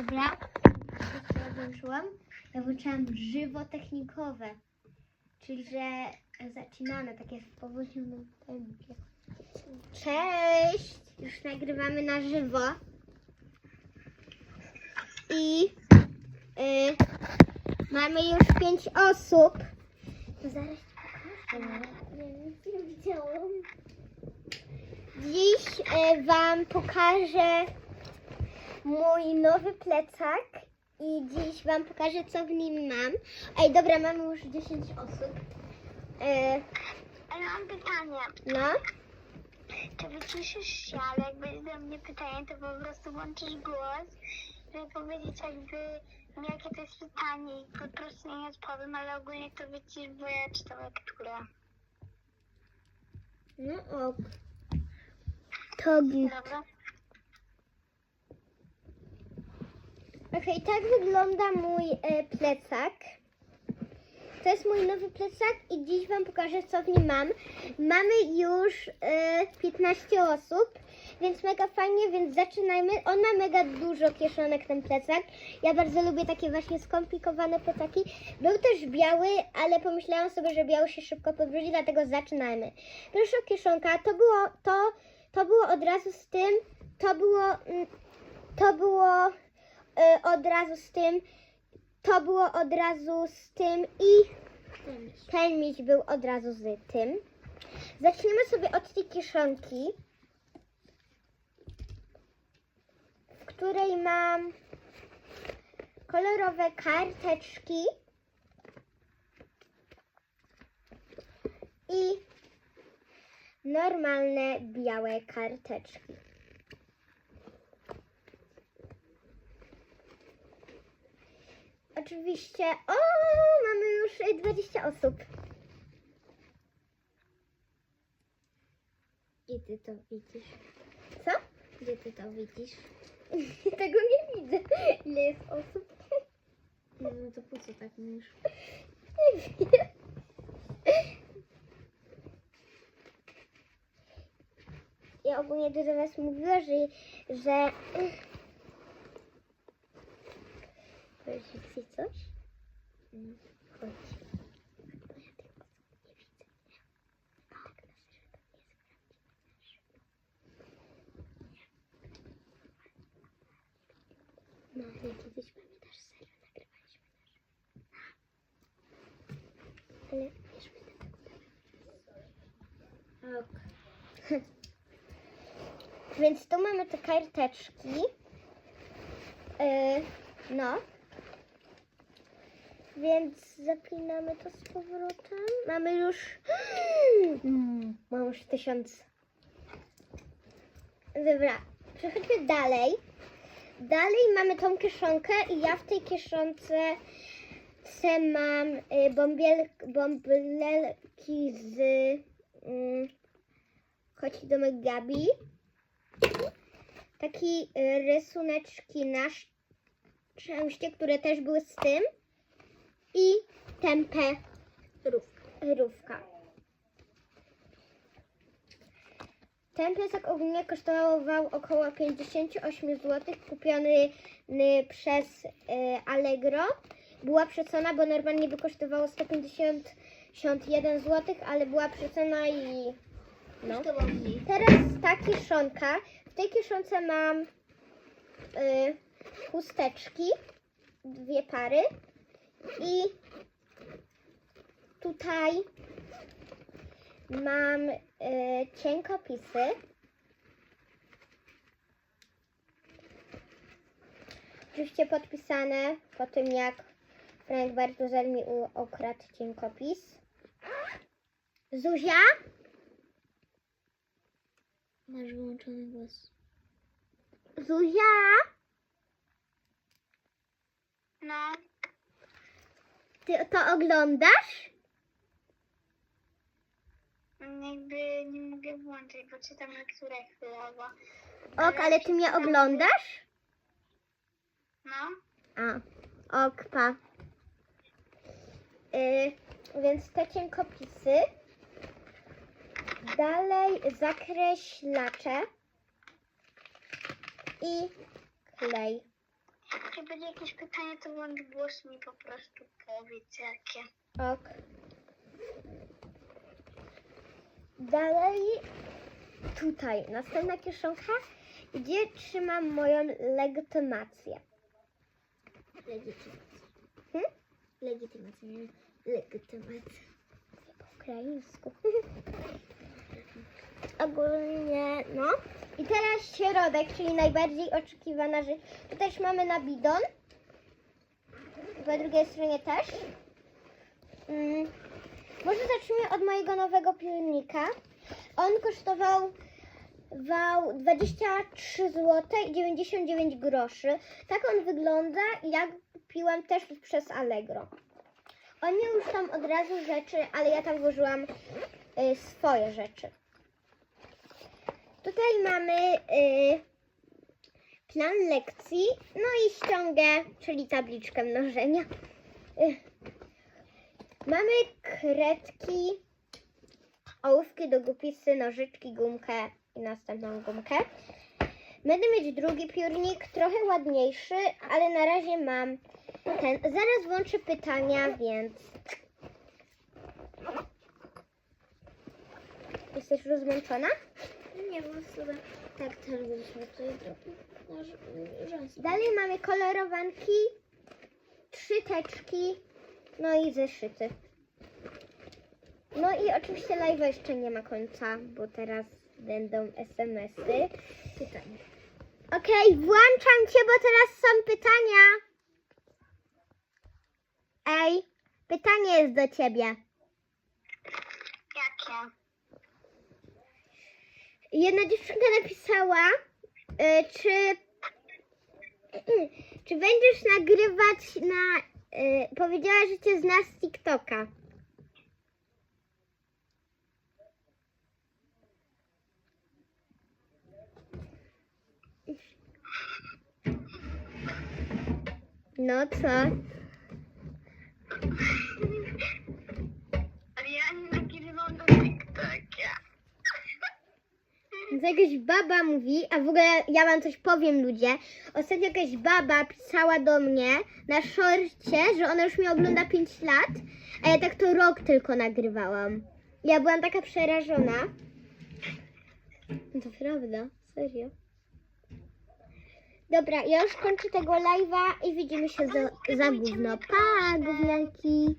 Dobra, włączyłam. Ja włączyłam żywotechnikowe, czyli że zaczynamy takie w powolnym tempie. Cześć! Już nagrywamy na żywo. I y, mamy już pięć osób. To zaraz pokażę. Dziś y, Wam pokażę mój nowy plecak i dziś Wam pokażę, co w nim mam. Ej, dobra, mamy już 10 osób. Y, Ale mam pytanie. no, Czy wyciszysz się, ale jak będzie do mnie pytanie, to po prostu włączysz głos, żeby powiedzieć jakby jakie to jest pytanie i po prostu nie odpowiem, ale ogólnie to wycisz, bo ja czytam lekturę. no ok. To git. Dobra? Okej, tak wygląda mój e, plecak. To jest mój nowy plecak i dziś Wam pokażę, co w nim mam. Mamy już e, 15 osób, więc mega fajnie, więc zaczynajmy. On ma mega dużo kieszonek, ten plecak. Ja bardzo lubię takie właśnie skomplikowane plecaki. Był też biały, ale pomyślałam sobie, że biały się szybko podbrudzi, dlatego zaczynajmy. Pierwsza kieszonka to było to, to było od razu z tym, to było, mm, to było y, od razu z tym, to było od razu z tym i ten miś był od razu z tym. Zaczniemy sobie od tej kieszonki, w której mam kolorowe karteczki i normalne białe karteczki. Oczywiście. O, mamy już e, 20 osób. I ty to widzisz. Co? Gdzie ty to widzisz? Tego nie widzę. Ile jest osób? No, no to po co tak mówisz? Nie wiem. Ja ogólnie dużo was mówiła, że, że... Powiedzieć ci coś? Chodź. Ja No, ale kiedyś pamiętasz serio, nagrywaliśmy. Ale wiesz, tak Ok. Więc tu mamy te karteczki. Yy, no. Więc zapinamy to z powrotem. Mamy już. Mm, mam już tysiąc. Dobra, przechodźmy dalej. Dalej mamy tą kieszonkę i ja w tej kieszonce se mam y, bąbiel, bąbelki z y, Chodź domek Gabi. Takie y, rysuneczki na szczęście, które też były z tym. I tempę rówka. Ten piesek ogólnie kosztował około 58 zł, kupiony y, przez y, Allegro. Była przecena, bo normalnie by kosztowało 151 zł, ale była przecena i no. Teraz ta kieszonka. W tej kieszonce mam y, chusteczki, dwie pary i tutaj mam y, cienkopisy. Oczywiście podpisane po tym, jak Frank Bartuzel mi ukradł cienkopis. Zuzia? Masz wyłączony głos. Zuzia? No, Ty to oglądasz? jakby nie mogę włączyć, bo czytam lekturę chwilowo. Ok, ale ty mnie oglądasz? No, A, ok, pa. Y, więc te cienkopisy. Dalej zakreślacze i klej. Jeśli będzie jakieś pytanie, to bądź głos mi po prostu powiedz jakie. Ok. Dalej, tutaj, następna kieszonka, gdzie trzymam moją legitymację. Legitymację. Hmm? Legitymację, nie legitymację. Po ukraińsku. Ogólnie, no. I teraz środek, czyli najbardziej oczekiwana rzecz. Tu też mamy na bidon. Po drugiej stronie też. Mm. Może zacznijmy od mojego nowego piórnika. On kosztował wał 23 zł i 99 groszy. Tak on wygląda i ja kupiłam też przez Allegro. On miał już tam od razu rzeczy, ale ja tam włożyłam y, swoje rzeczy. Tutaj mamy y, plan lekcji, no i ściągę, czyli tabliczkę mnożenia. Y, mamy kredki, ołówki, długopisy, nożyczki, gumkę i następną gumkę. Będę mieć drugi piórnik, trochę ładniejszy, ale na razie mam ten. Zaraz włączę pytania, więc. Jesteś już sobie tak też byliśmy tutaj rzęsy. Dalej mamy kolorowanki, trzy teczki, no i zeszyty. No i oczywiście live jeszcze nie ma końca, bo teraz będą SMS-y. Pytanie. Okej, włączam cię, bo teraz są pytania. Ej, pytanie jest do ciebie. Jakie? Jedna dziewczynka napisała, y, czy, czy będziesz nagrywać na. Y, powiedziała, że cię zna z TikToka. No co? Ale ja nie nagrywam do TikToka. Więc jakaś baba mówi, a w ogóle ja wam coś powiem ludzie. Ostatnio jakaś baba pisała do mnie na szorcie, że ona już mnie ogląda 5 lat, a ja tak to rok tylko nagrywałam. Ja byłam taka przerażona. No To prawda, serio. Dobra, ja już kończę tego live'a i widzimy się za, za gówno. Pa, gównanki!